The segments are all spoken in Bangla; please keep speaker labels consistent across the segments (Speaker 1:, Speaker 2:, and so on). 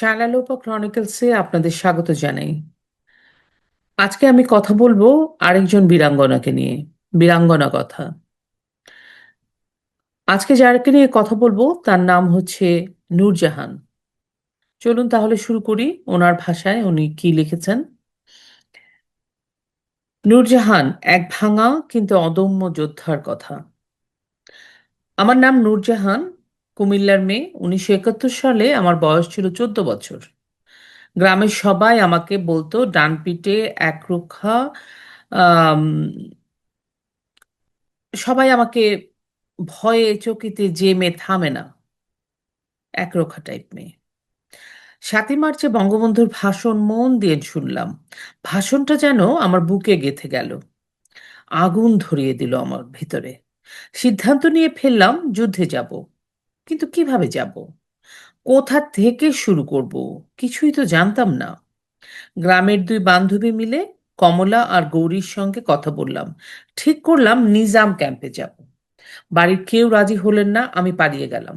Speaker 1: শালালোপা ক্রনিকলসে আপনাদের স্বাগত জানাই। আজকে আমি কথা বলব আরেকজন বীরাঙ্গনাকে নিয়ে, বীরাঙ্গনা কথা। আজকে যাকে নিয়ে কথা বলব, তার নাম হচ্ছে নূরজাহান। চলুন তাহলে শুরু করি, ওনার ভাষায় উনি কি লিখেছেন। নূরজাহান, এক ভাঙা কিন্তু অদম্য যোদ্ধার কথা। আমার নাম নূরজাহান কুমিল্লার মেয়ে উনিশশো একাত্তর সালে আমার বয়স ছিল চোদ্দ বছর। গ্রামের সবাই আমাকে বলতো ডান পিঠে একরোখা আম, সবাই আমাকে ভয়ে চকিতে যে মেয়ে থামে না। একরোখা টাইপ মেয়ে। সাতই মার্চে বঙ্গবন্ধুর ভাষণ মন দিয়ে শুনলাম। ভাষণটা যেন আমার বুকে গেঁথে গেল। আগুন ধরিয়ে দিল আমার ভিতরে। সিদ্ধান্ত নিয়ে ফেললাম যুদ্ধে যাব। কিন্তু কীভাবে যাব? কোথা থেকে শুরু করব? কিছুই তো জানতাম না। গ্রামের দুই বান্ধবী মিলে কমলা আর গৌরীর সঙ্গে কথা বললাম। ঠিক করলাম নিজাম ক্যাম্পে যাব। বাড়ির কেউ রাজি হলেন না, আমি পালিয়ে গেলাম।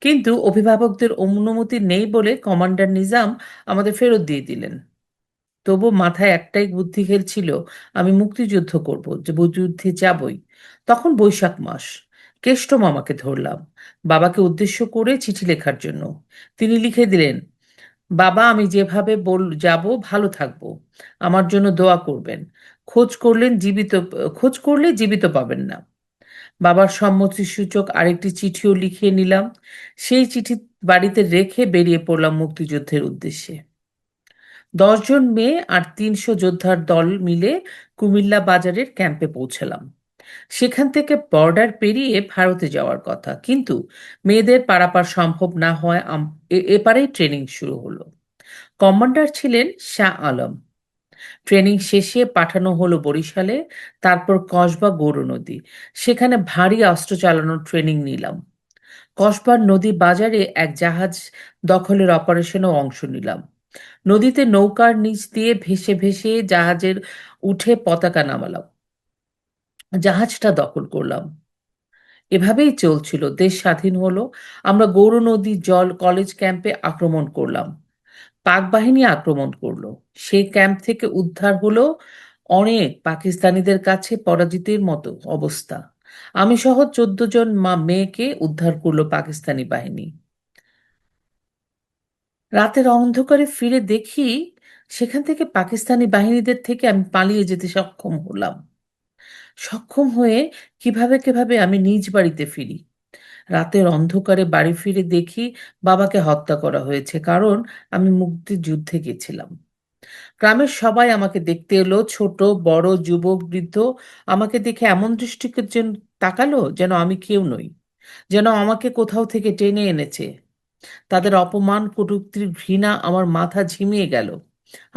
Speaker 1: কিন্তু অভিভাবকদের অনুমতি নেই বলে কমান্ডার নিজাম আমাদের ফেরত দিয়ে দিলেন। তবু মাথায় একটাই বুদ্ধি খেলছিল, আমি মুক্তিযুদ্ধ করব, যে যুদ্ধে যাবই। তখন বৈশাখ মাস। কেষ্ট মামাকে ধরলাম। বাবাকে উদ্দেশ্য করে চিঠি লেখার জন্য। তিনি লিখে দিলেন, বাবা, আমি যেভাবে বল, যাব, ভালো থাকব। আমার জন্য দোয়া করবেন। খোঁজ করলেন জীবিত, খোঁজ করলে জীবিত পাবেন না। বাবার সম্মতিসূচক আরেকটি চিঠিও লিখিয়ে নিলাম। সেই চিঠি বাড়িতে রেখে বেরিয়ে পড়লাম মুক্তিযুদ্ধের উদ্দেশ্যে। দশজন মেয়ে আর তিনশো যোদ্ধার দল মিলে কুমিল্লা বাজারের ক্যাম্পে পৌঁছলাম। সেখান থেকে বর্ডার পেরিয়ে ভারতে যাওয়ার কথা। কিন্তু মেয়েদের পারাপার সম্ভব না হয় এপারেই ট্রেনিং শুরু হলো। কমান্ডার ছিলেন শাহ আলম। ট্রেনিং শেষে পাঠানো হলো বরিশালে, তারপর কসবা গৌর নদী। সেখানে ভারী অস্ত্র চালানোর ট্রেনিং নিলাম। কসবার নদী বাজারে এক জাহাজ দখলের অপারেশনেও অংশ নিলাম। নদীতে নৌকার নিচ দিয়ে ভেসে ভেসে জাহাজের উঠে পতাকা নামালাম। জাহাজটা দখল করলাম। এভাবেই চলছিল, দেশ স্বাধীন হলো, আমরা গৌর নদীর জল কলেজ ক্যাম্পে আক্রমণ করলাম। পাক বাহিনী আক্রমণ করল। সেই ক্যাম্প থেকে উদ্ধার হলো অনেক পাকিস্তানিদের কাছে পরাজিতের মতো অবস্থা। আমি সহ চোদ্দ জন মা মেয়েকে উদ্ধার করল পাকিস্তানি বাহিনী। রাতের অন্ধকারে ফিরে দেখি, সেখান থেকে পাকিস্তানি বাহিনীদের থেকে আমি পালিয়ে যেতে সক্ষম হলাম। সক্ষম হয়ে কীভাবে কীভাবে আমি নিজ বাড়িতে ফিরি। রাতের অন্ধকারে বাড়ি ফিরে দেখি বাবাকে হত্যা করা হয়েছে, কারণ আমি মুক্তিযুদ্ধে গেছিলাম। গ্রামের সবাই আমাকে দেখতে এলো, ছোট, বড়, যুবক, বৃদ্ধ। আমাকে দেখে এমন দৃষ্টিকে যেন তাকালো যেন আমি কেউ নই, যেন আমাকে কোথাও থেকে টেনে এনেছে। তাদের অপমান, কটূক্তির ঘৃণা আমার মাথা ঝিমিয়ে গেল।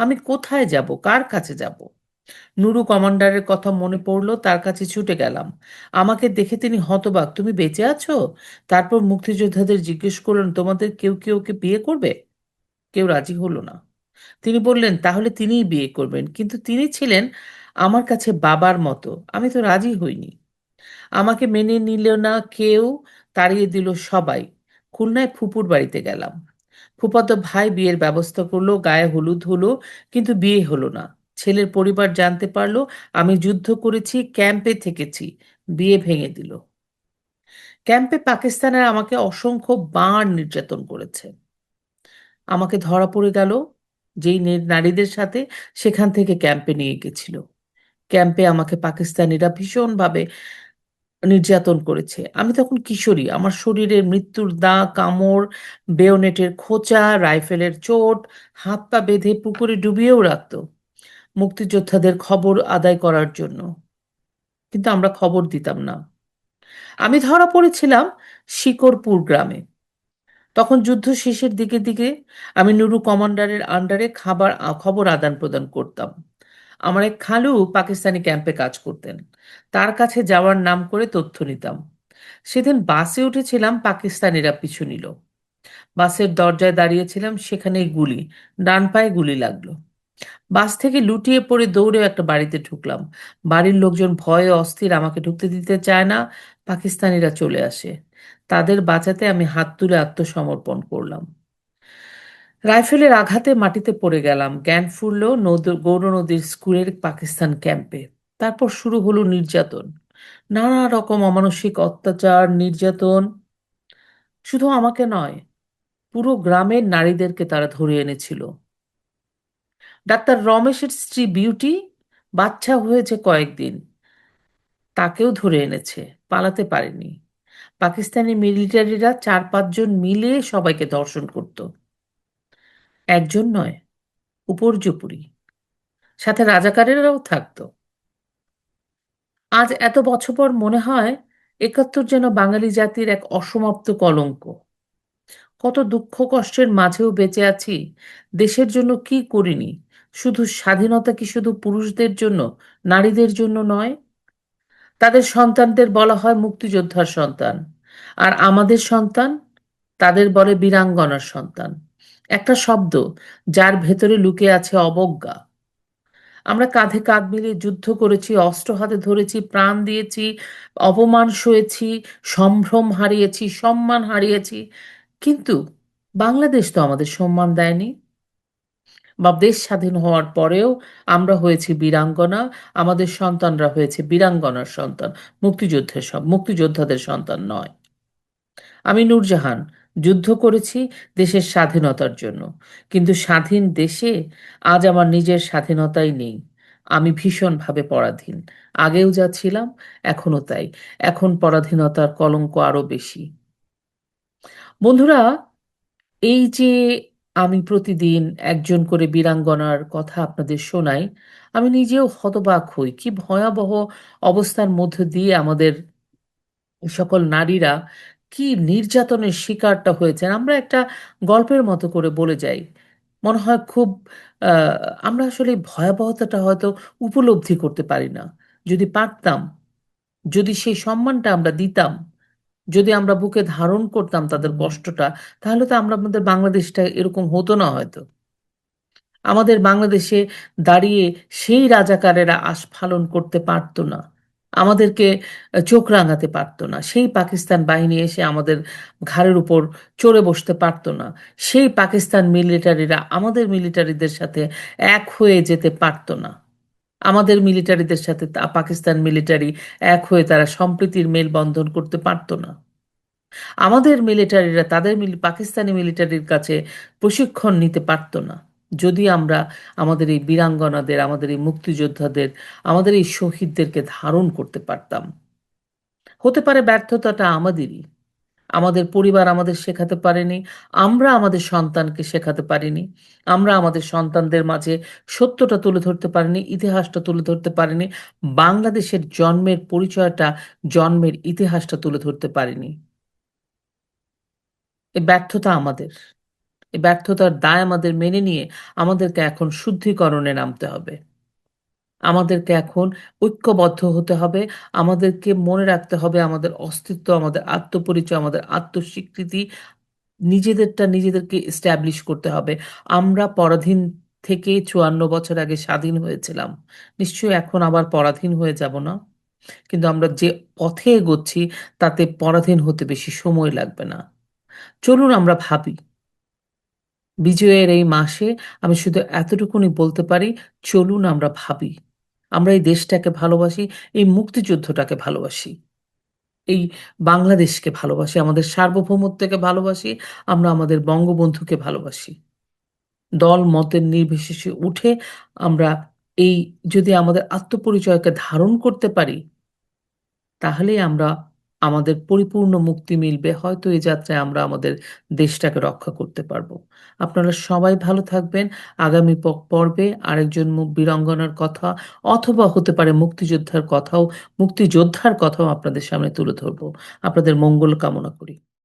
Speaker 1: আমি কোথায় যাব? কার কাছে যাব? নুরু কমান্ডারের কথা মনে পড়ল, তার কাছে ছুটে গেলাম। আমাকে দেখে তিনি হতবাক, তুমি বেঁচে আছো? তারপর মুক্তিযোদ্ধাদের জিজ্ঞেস করলেন, তোমাদের কেউ কেউ ওকে বিয়ে করবে? কেউ রাজি হলো না। তিনি বললেন, তাহলে তিনিই বিয়ে করবেন। কিন্তু তিনি ছিলেন আমার কাছে বাবার মতো। আমি তো রাজি হইনি। আমাকে মেনে নিল না কেউ, তাড়িয়ে দিল সবাই। খুলনায় ফুপুর বাড়িতে গেলাম। ফুফাতো ভাই বিয়ের ব্যবস্থা করল, গায়ে হলুদ হলো, কিন্তু বিয়ে হলো না। ছেলের পরিবার জানতে পারল, আমি যুদ্ধ করেছি, ক্যাম্পে থেকেছি। বিয়ে ভেঙে দিল। ক্যাম্পে পাকিস্তানের আমাকে অসংখ্য বাণ নির্যাতন করেছে। আমাকে ধরা পড়ে গেল, যেই নারীদের সাথে সেখান থেকে ক্যাম্পে নিয়ে গেছিল। ক্যাম্পে আমাকে পাকিস্তানিরা ভীষণভাবে নির্যাতন করেছে। আমি তখন কিশোরী, আমার শরীরে মৃত্যুর দাগ, কামড়, বেয়োনেটের খোঁচা, রাইফেলের চোট হাত পা বেঁধে পুকুরে ডুবিয়েও রাখতো। মুক্তিযোদ্ধাদের খবর আদায় করার জন্য। কিন্তু আমরা খবর দিতাম না। আমি ধরা পড়েছিলাম শিকরপুর গ্রামে। তখন যুদ্ধ শেষের দিকে দিকে আমি নুরু কমান্ডারের আন্ডারে খাবার খবর আদান প্রদান করতাম। আমার এক খালু পাকিস্তানি ক্যাম্পে কাজ করতেন। তার কাছে যাওয়ার নাম করে তথ্য নিতাম। সেদিন বাসে উঠেছিলাম, পাকিস্তানিরা পিছু নিল। বাসের দরজায় দাঁড়িয়েছিলাম, সেখানেই গুলি, ডান পায়ে গুলি লাগল। বাস থেকে লুটিয়ে পড়ে দৌড়ে একটা বাড়িতে ঢুকলাম। বাড়ির লোকজন ভয়ে অস্থির, আমাকে ঢুকতে দিতে চায় না, পাকিস্তানিরা চলে আসে। তাদের বাঁচাতে আমি হাত তুলে আত্মসমর্পণ করলাম। রাইফেলের আঘাতে মাটিতে পড়ে গেলাম। জ্ঞান ফুরল গৌর নদীর স্কুলের পাকিস্তান ক্যাম্পে। তারপর শুরু হলো নির্যাতন। নানা রকম অমানসিক অত্যাচার, নির্যাতন। শুধু আমাকে নয়, পুরো গ্রামের নারীদেরকে তারা ধরে এনেছিল। ডাক্তার রমেশের স্ত্রী বিউটি বাচ্চা হয়েছে কয়েকদিন। তাকেও ধরে এনেছে, পালাতে পারেনি। পাকিস্তানি মিলিটারিরা চার পাঁচজন মিলে সবাইকে ধর্ষণ করত। একজন নয়, উপর্যুপরি। সাথে রাজাকারেরাও থাকতো। আজ এত বছর পর মনে হয় একাত্তর যেন বাঙালি জাতির এক অসমাপ্ত কলঙ্ক। কত দুঃখ কষ্টের মাঝেও বেঁচে আছি, দেশের জন্য কি করিনি? শুধু স্বাধীনতা কি শুধু পুরুষদের জন্য, নারীদের জন্য নয়? তাদের সন্তানদের বলা হয় মুক্তিযোদ্ধার সন্তান। আর আমাদের সন্তান, তাদের বলে বীরাঙ্গনার সন্তান। একটা শব্দ যার ভেতরে লুকে আছে অবজ্ঞা। আমরা কাঁধে কাঁধ মিলিয়ে যুদ্ধ করেছি, অস্ত্র হাতে ধরেছি, প্রাণ দিয়েছি, অপমান সয়েছি, সম্ভ্রম হারিয়েছি, সম্মান হারিয়েছি। কিন্তু বাংলাদেশ তো আমাদের সম্মান দেয়নি। বা দেশ স্বাধীন হওয়ার পরেও আমরা হয়েছি বীরাঙ্গনা, আমাদের সন্তানরা হয়েছে বীরাঙ্গনার সন্তান, মুক্তিযুদ্ধের সব মুক্তিযোদ্ধাদের সন্তান নয়। আমি নূরজাহান, যুদ্ধ করেছি দেশের স্বাধীনতার জন্য। কিন্তু স্বাধীন দেশে আজ আমার নিজের স্বাধীনতাই নেই। আমি ভীষণভাবে পরাধীন। আগেও যা ছিলাম এখনও তাই। এখন পরাধীনতার কলঙ্ক আরও বেশি। বন্ধুরা, এই যে আমি প্রতিদিন একজন করে বীরাঙ্গনার কথা আপনাদের শোনাই, আমি নিজেও হতবাক হই। কি ভয়াবহ অবস্থার মধ্য দিয়ে আমাদের সকল নারীরা কি নির্যাতনের শিকারটা হয়েছেন, আমরা একটা গল্পের মতো করে বলে যাই। মনে হয় খুব আমরা আসলে ভয়াবহতাটা হয়তো উপলব্ধি করতে পারি না। যদি পারতাম, যদি সেই সম্মানটা আমরা দিতাম যদি আমরা বুকে ধারণ করতাম তাদের কষ্টটা তাহলে তো আমরা আমাদের বাংলাদেশটা এরকম হতো না হয়তো। আমাদের বাংলাদেশে দাঁড়িয়ে সেই রাজাকারেরা আস্ফালন করতে পারতো না। আমাদেরকে চোখ রাঙাতে পারতো না। সেই পাকিস্তান বাহিনী এসে আমাদের ঘাড়ের উপর চড়ে বসতে পারতো না। সেই পাকিস্তান মিলিটারিরা আমাদের মিলিটারিদের সাথে এক হয়ে যেতে পারতো না। আমাদের মিলিটারিদের সাথে পাকিস্তান মিলিটারি এক হয়ে তারা সম্প্রীতির মেলবন্ধন করতে পারতো না। আমাদের মিলিটারিরা তাদের মিলি- পাকিস্তানি মিলিটারির কাছে প্রশিক্ষণ নিতে পারতো না। যদি আমরা আমাদের এই বীরাঙ্গনাদের, আমাদের এই মুক্তিযোদ্ধাদের, আমাদের এই শহীদদেরকে ধারণ করতে পারতাম, হতে পারে ব্যর্থতাটা আমাদেরই। আমাদের পরিবার আমাদের শেখাতে পারেনি, আমরা আমাদের সন্তানকে শেখাতে পারিনি, আমরা আমাদের সন্তানদের মাঝে সত্যটা তুলে ধরতে পারিনি, ইতিহাসটা তুলে ধরতে পারিনি, বাংলাদেশের জন্মের পরিচয়টা, জন্মের ইতিহাসটা তুলে ধরতে পারিনি। এই ব্যর্থতা আমাদের এই ব্যর্থতার দায় আমাদের মেনে নিয়ে আমাদেরকে এখন শুদ্ধিকরণে নামতে হবে। আমাদেরকে এখন ঐক্যবদ্ধ হতে হবে, আমাদেরকে মনে রাখতে হবে আমাদের অস্তিত্ব, আমাদের আত্মপরিচয়, আমাদের আত্মস্বীকৃতি নিজেদেরটা নিজেদেরকে এস্টাবলিশ করতে হবে। আমরা পরাধীন থেকে চুয়ান্ন বছর আগে স্বাধীন হয়েছিলাম। নিশ্চয়ই এখন আবার পরাধীন হয়ে যাব না? কিন্তু আমরা যে পথে এগোচ্ছি, তাতে পরাধীন হতে বেশি সময় লাগবে না। চলুন আমরা ভাবি, বিজয়ের এই মাসে আমি শুধু এতটুকুনি বলতে পারি, চলুন আমরা ভাবি। আমরা এই দেশটাকে ভালোবাসি, এই মুক্তিযুদ্ধটাকে ভালোবাসি, এই বাংলাদেশকে ভালোবাসি, আমাদের সার্বভৌমত্বকে ভালোবাসি, আমরা আমাদের বঙ্গবন্ধুকে ভালোবাসি। দল মতের নির্বিশেষে উঠে আমরা এই যদি আমাদের আত্মপরিচয়কে ধারণ করতে পারি, তাহলেই আমরা আমাদের পরিপূর্ণ মুক্তি মিলবে, হয়তো এই যাত্রায় আমরা আমাদের দেশটাকে রক্ষা করতে পারব। আপনারা সবাই ভালো থাকবেন। আগামী পর্বে আরেকজন বীরাঙ্গনার কথা অথবা হতে পারে মুক্তিযোদ্ধার কথাও মুক্তিযোদ্ধার কথাও আপনাদের সামনে তুলে ধরবো। আপনাদের মঙ্গল কামনা করি।